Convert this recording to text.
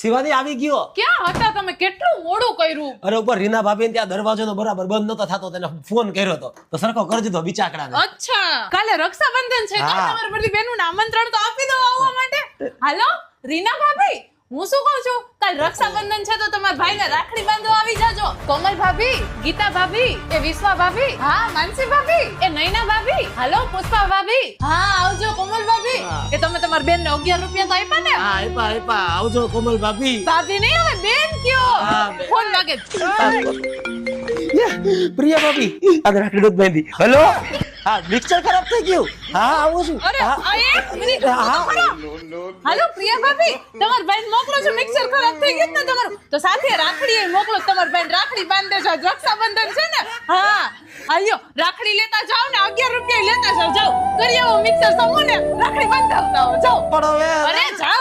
શિવાની આવી ગયો. ક્યાં હતા તમે? કેટલું મોડું કર્યું? અરે ઉપર રીના ભાભી ત્યાં દરવાજો બરાબર બંધ નતો થતો તેને ફોન કર્યો હતો. તો સરખો કરી દીધો બિચાકડા અચ્છા. કાલે રક્ષાબંધન છે તો તમારી બધી બહેનોને આમંત્રણ તો આપી દો આવવા માટે. હાલો રીના ભાભી હું શું કહું છું? કાલ રક્ષાબંધન છે તો તમારા ભાઈને રાખડી બાંધવા આવી જાજો. કોમલ ભાભી ગીતા ભાભી એ વિશ્વા ભાભી હા માનસી ભાભી એ નૈના ભાભી. હાલો પુષ્પા ભાભી. હા આવજો કોમલ ભાભી. કે તમે તમારા બેનને 11 રૂપિયા તો આપ્યા ને? હા આપ્યા આપ્યા. આવજો કોમલ ભાભી. ભાભી નહીં હવે બેન કયો? ફોન લાગે પ્રિયા ભાભી આ રાખડી દૂધ બાંધી. હલો? હા મિક્સર ખરાબ થઈ ગયું. હા આવું છું. અરે એક મિનિટ. હાલો પ્રિયા ભાભી તમાર બેન મોકલો છો મિક્સર ખરાબ થઈ ગયું ને તમારું. તો સાથે રાખડી મોકલો તમાર બેન રાખડી બાંધે છે રક્ષાબંધન છે ને? હા. હાલ્યો રાખડી લેતા જાઓ ને કરી આવો મિક્સર સમૂહ ને રાખડી બાંધાવતા આવો જાઓ. પણ હવે અરે જાઓ.